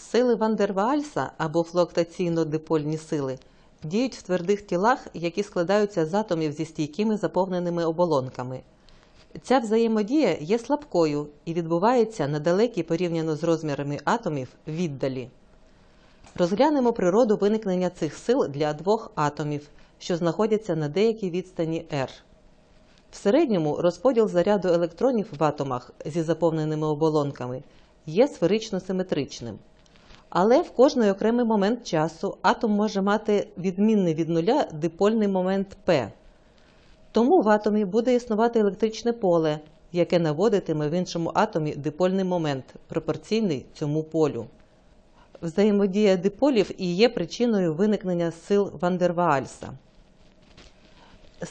Сили Вандерваальса або флуктаційно-дипольні сили діють в твердих тілах, які складаються з атомів зі стійкими заповненими оболонками. Ця взаємодія є слабкою і відбувається на далекій порівняно з розмірами атомів віддалі. Розглянемо природу виникнення цих сил для двох атомів, що знаходяться на деякій відстані r. В середньому розподіл заряду електронів в атомах зі заповненими оболонками є сферично-симетричним. Але в кожний окремий момент часу атом може мати відмінний від нуля дипольний момент P. Тому в атомі буде існувати електричне поле, яке наводитиме в іншому атомі дипольний момент, пропорційний цьому полю. Взаємодія диполів і є причиною виникнення сил Вандерваальса.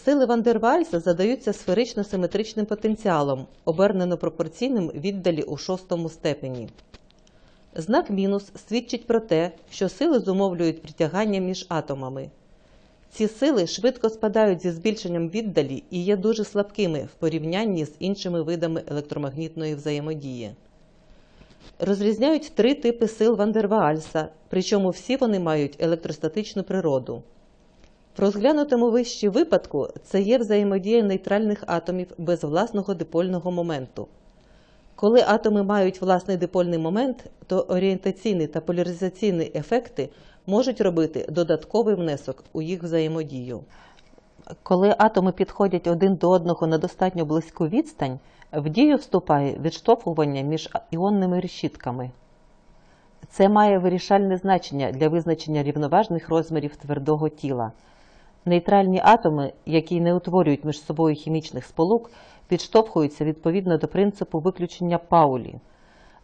Сили Вандерваальса задаються сферично-симетричним потенціалом, обернено пропорційним віддалі у шостому степені. Знак мінус свідчить про те, що сили зумовлюють притягання між атомами. Ці сили швидко спадають зі збільшенням віддалі і є дуже слабкими в порівнянні з іншими видами електромагнітної взаємодії. Розрізняють три типи сил Вандерваальса, причому всі вони мають електростатичну природу. В розглянутому вище випадку це є взаємодія нейтральних атомів без власного дипольного моменту. Коли атоми мають власний дипольний момент, то орієнтаційний та поляризаційний ефекти можуть робити додатковий внесок у їх взаємодію. Коли атоми підходять один до одного на достатньо близьку відстань, в дію вступає відштовхування між іонними решітками. Це має вирішальне значення для визначення рівноважних розмірів твердого тіла. Нейтральні атоми, які не утворюють між собою хімічних сполук, відштовхуються відповідно до принципу виключення Паулі.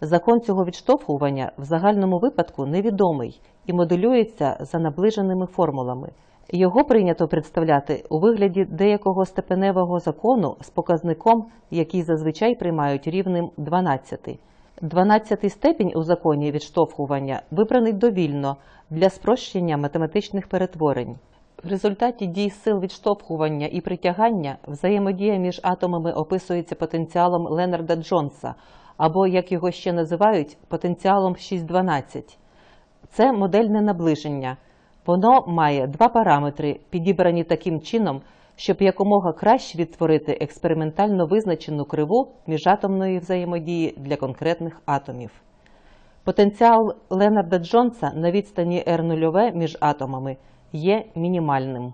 Закон цього відштовхування в загальному випадку невідомий і моделюється за наближеними формулами. Його прийнято представляти у вигляді деякого степеневого закону з показником, який зазвичай приймають рівнем 12. 12 степінь у законі відштовхування вибраний довільно для спрощення математичних перетворень. В результаті дій сил відштовхування і притягання взаємодія між атомами описується потенціалом Ленарда Джонса, або, як його ще називають, потенціалом 612. Це модельне наближення. Воно має два параметри, підібрані таким чином, щоб якомога краще відтворити експериментально визначену криву міжатомної взаємодії для конкретних атомів. Потенціал Ленарда Джонса на відстані R0 між атомами є мінімальним.